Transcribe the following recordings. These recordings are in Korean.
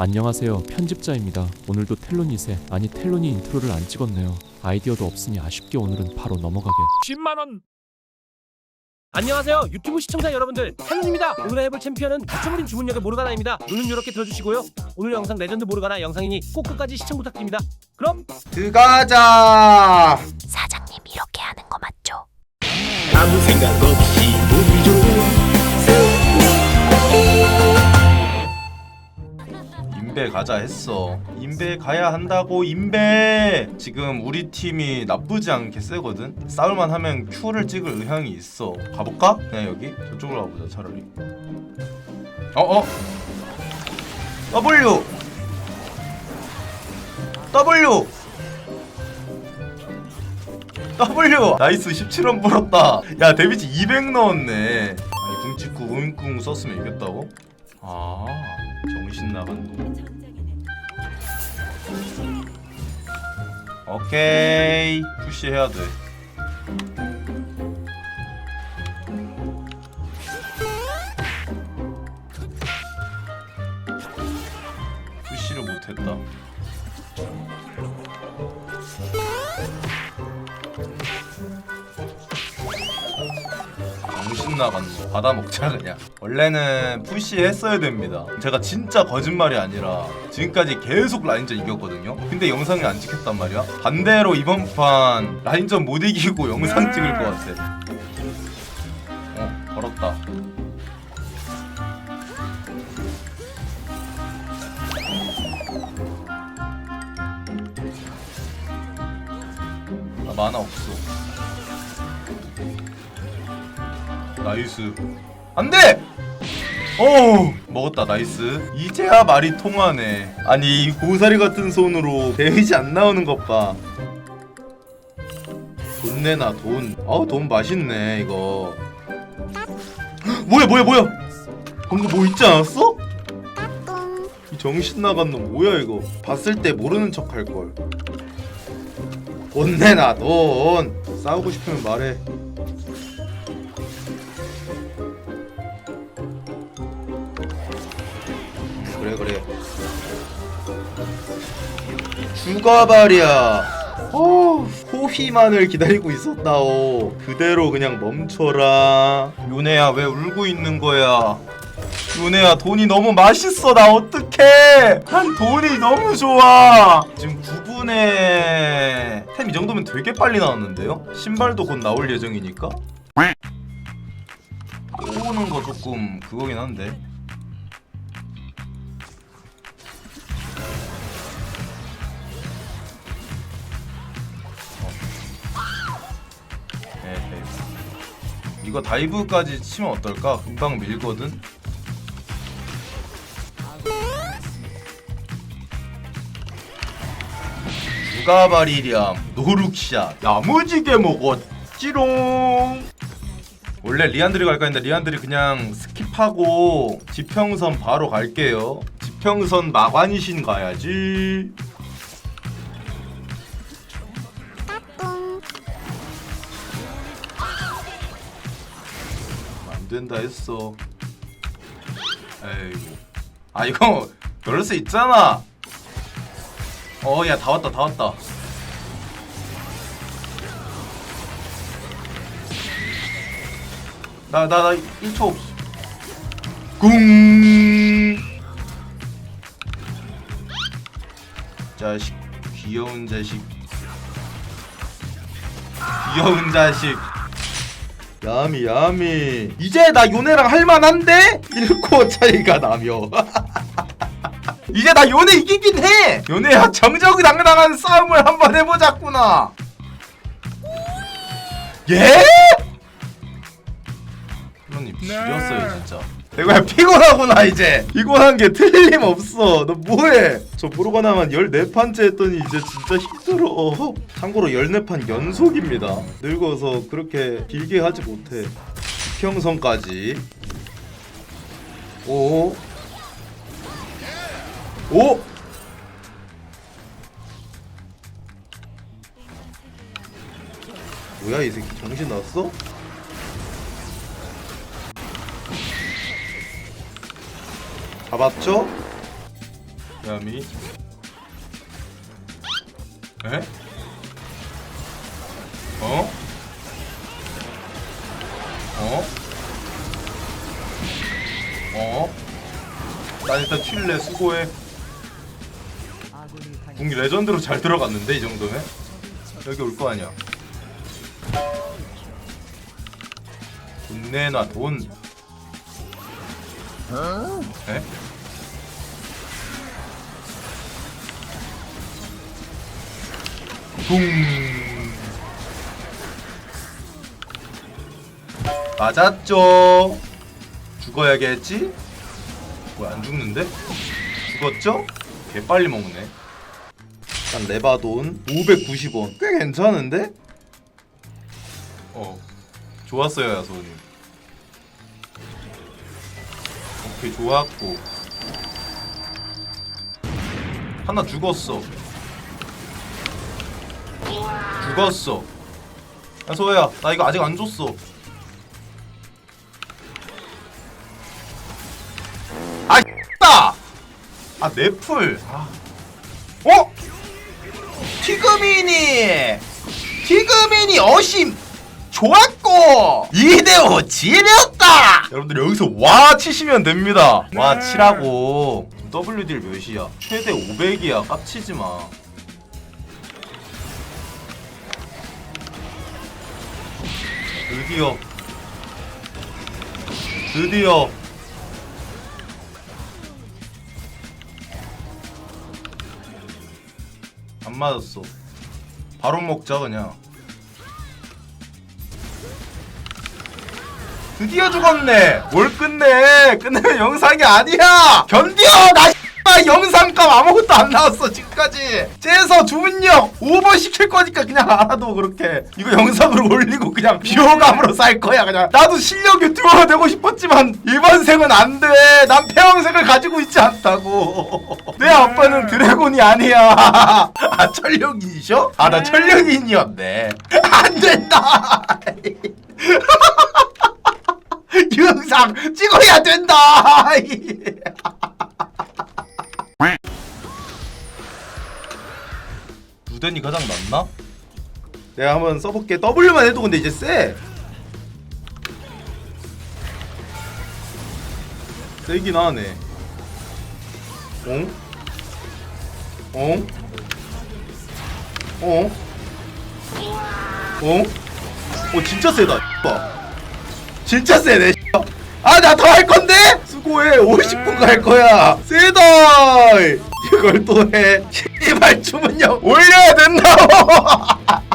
안녕하세요. 편집자입니다. 오늘도 텔로닛에 아니 텔로니 인트로를 안 찍었네요. 아이디어도 없으니 아쉽게 오늘은 바로 넘어가게. 10만 원. 안녕하세요 유튜브 시청자 여러분들 텔론입니다 오늘 해볼 챔피언은 갇혀버린 주문력의 모르가나입니다 눈은 이렇게 들어주시고요 오늘 영상 레전드 모르가나 영상이니 꼭 끝까지 시청 부탁드립니다 그럼 들어가자. 사장님 이렇게 가자 했어. 인베 가야 한다고 인베. 지금 우리 팀이 나쁘지 않게 세거든. 싸울만 하면 Q를 찍을 의향이 있어. 가볼까? 그냥 여기 저쪽으로 가보자 차라리. 어 어. W. W. W 나이스 17원 벌었다 야 데미지 200 넣었네 아니 궁 찍고 우잉궁 썼으면 이겼다고? 아 정신 나간 놈 오케이. 푸시 해야 돼 나간 거 받아 먹자 그냥. 원래는 푸시 했어야 됩니다. 제가 진짜 거짓말이 아니라 지금까지 계속 라인전 이겼거든요. 근데 영상이 안 찍혔단 말이야. 반대로 이번 판 라인전 못 이기고 영상 찍을 것 같아. 어 걸었다. 나 만화 없어 나이스. 안돼! 오 먹었다 나이스. 이제야 말이 통하네. 아니 이 고사리 같은 손으로 데미지 안 나오는 것봐. 돈 내놔 돈. 아우 돈 맛있네 이거. 헉, 뭐야 뭐야 뭐야? 방금 뭐 있지 않았어? 이 정신 나간 놈 뭐야 이거? 봤을 때 모르는 척 할걸. 돈 내놔 돈. 싸우고 싶으면 말해 죽어버려. 어, 호휘만을 기다리고 있었다오. 그대로 그냥 멈춰라. 요네야 왜 울고 있는 거야? 요네야 돈이 너무 맛있어. 나 어떡해? 난 돈이 너무 좋아. 지금 9분에 템 이 정도면 되게 빨리 나왔는데요? 신발도 곧 나올 예정이니까? 오는 거 조금 그거긴 한데 이거 다이브까지 치면 어떨까? 금방 밀거든? 누가 바리렴 노룩샷 야무지게 먹었지롱. 원래 리안드리 갈까 했는데 리안드리 그냥 스킵하고 지평선 바로 갈게요. 지평선 마관이신 가야지 안 된다 했어. 에이구. 아 이거 그럴 수 있잖아. 어, 야 다 왔다, 다 왔다. 나, 나, 나 1초 없어. 궁. 자식, 귀여운 자식. 귀여운 자식. 야미 야미. 이제 나 요네랑 할만한데? 1코 차이가 나며. 이제 나 요네 이기긴 해. 요네야 정정당당한 싸움을 한번 해보자꾸나. 예? 프로님 지렸어요 진짜 내가 피곤하구나 이제. 피곤한 게 틀림없어. 너 뭐해? 저 모르가나만 14판째 했더니 이제 진짜 힘들어. 참고로 14판 연속입니다. 늙어서 그렇게 길게 하지 못해. 평성까지. 오. 오! 뭐야 이 새끼 정신 나갔어? 잡았죠? 야미 에? 어? 어? 어? 난 일단 튈래 수고해 궁이 레전드로 잘 들어갔는데 이 정도면? 여기 올 거 아니야 돈 내놔 돈 에? 붕 맞았죠 죽어야겠지? 뭐야 안 죽는데? 죽었죠? 개 빨리 먹네 일단 레바돈 590원 꽤 괜찮은데? 어 좋았어요 야소님 오케이 좋았고 하나 죽었어 죽었어. 야소야 나 이거 아직 안 줬어. 아 X다! 아 넷플. 아. 어? 티그미니 티그미니 어심. 좋았고. 이대호 지렸다. 여러분들 여기서 와 치시면 됩니다. 와 치라고. WD 몇이야? 최대 500이야. 깝치지마 드디어. 드디어. 안 맞았어. 바로 먹자 그냥. 드디어 죽었네! 뭘 끝내! 끝내면 영상이 아니야! 견뎌! 나 영상값 아무것도 안 나왔어 지금까지. 째서 주문력 오버 시킬 거니까 그냥 알아도 그렇게. 이거 영상으로 올리고 그냥 비호감으로 살 거야 그냥. 나도 실력 유튜버가 되고 싶었지만 이번 생은 안돼난 평생을 가지고 있지 않다고. 내 아빠는 드래곤이 아니야. 아 철령이셔? 아 나 철령인이었네. 안 된다. 영상 찍어야 된다. 루덴이 가장 낫나? 내가 한번 써볼게. W만 해도 근데 이제 세. 세긴 하네. 응? 응? 어? 어? 어 진짜 세다. 봐. 진짜 세네. 아 나 더 할 건데? 수고해. 50분 갈 거야. 세다. 이걸 또 해. 제발 주문력 올려야 된다.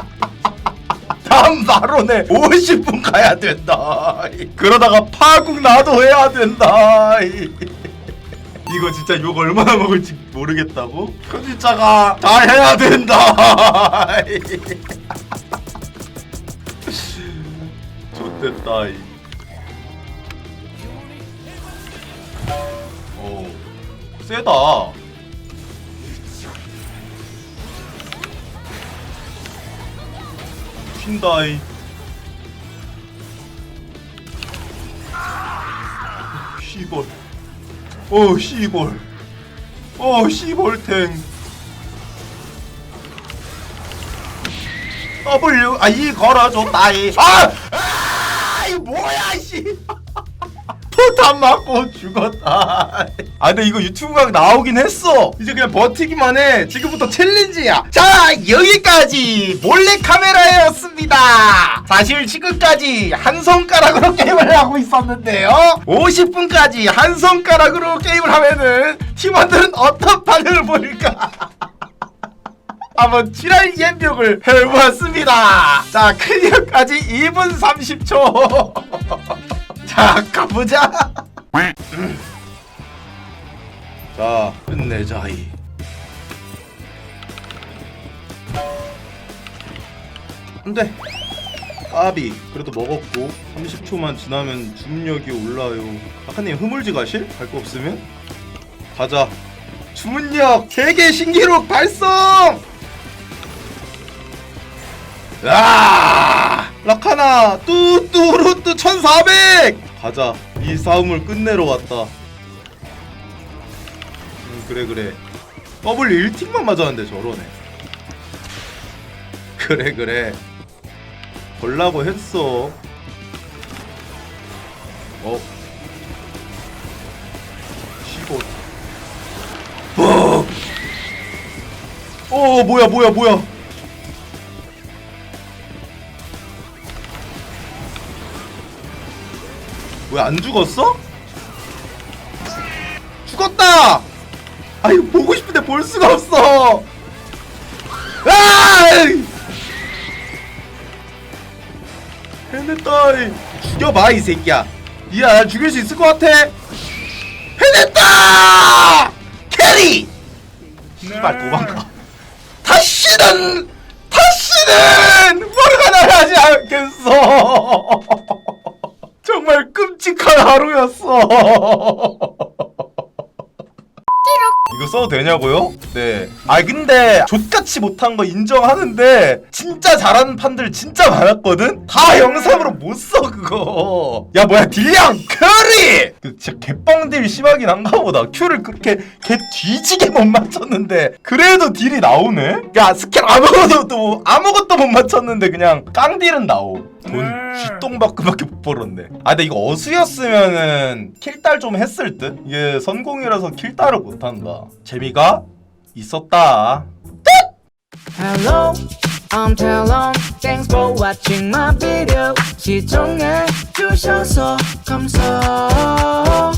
다음 바로네 50분 가야 된다. 그러다가 파국 나도 해야 된다. 이거 진짜 욕 얼마나 먹을지 모르겠다고? 편집자가 다 해야 된다. 좋됐다. 이. 오, 세다. 튄다이. 시벌. 오, 시벌. 오, 시벌탱. W, 아, 이 걸어줬다이. 아! 아! 이 뭐야, 씨. 포탄 맞고 죽었다. 아 근데 이거 유튜브 각 나오긴 했어. 이제 그냥 버티기만 해. 지금부터 챌린지야. 자 여기까지 몰래 카메라였습니다. 사실 지금까지 한 손가락으로 게임을 하고 있었는데요. 50분까지 한 손가락으로 게임을 하면은 팀원들은 어떤 반응을 보일까? 한번 칠할 예병을 해보았습니다. 자 클리어까지 2분 30초. 자 가보자. 자 끝내자 이. 안돼. 까비 그래도 먹었고 30초만 지나면 주문력이 올라요. 아카님 흐물지 가실? 갈 거 없으면 가자. 주문력 세계 신기록 달성. 아! 라카나 뚜뚜루뚜 1400 가자. 이 싸움을 끝내러 왔다. 음, 그래 그래. W 1틱만 맞았는데 저러네. 그래 그래. 걸라고 했어. 어? 15. 어! 어 뭐야 뭐야 뭐야 왜안 죽었어? 죽었다! 아 이거 보고 싶은데 볼 수가 없어 아! 해냈다 이. 죽여봐 이 새끼야 니야 날 죽일 수 있을 것 같아 해냈다! 캐리! 씨발 도망가 다시는 다시는 모르가나를 하지 않겠어 정말 끔찍한 하루였어 이거 써도 되냐고요? 네. 아 근데 족같이 못한 거 인정하는데 진짜 잘하는 판들 진짜 많았거든. 다 영상으로 못 써 그거. 야 뭐야 딜량 커리. 그 진짜 개뻥 딜 심하긴 한가 보다. 큐를 그렇게 개 뒤지게 못 맞췄는데 그래도 딜이 나오네. 야 스킬 아무것도 또 아무것도 못 맞췄는데 그냥 깡딜은 나오. 돈 쥐똥밖에밖에 못 벌었네. 아 근데 이거 어수였으면은 킬딸 좀 했을 듯. 이게 선공이라서 킬딸을 못한다. 재미가 있었다. Hello, I'm Talon. Thanks for watching my video. 시청해 주셔서 감사합니다.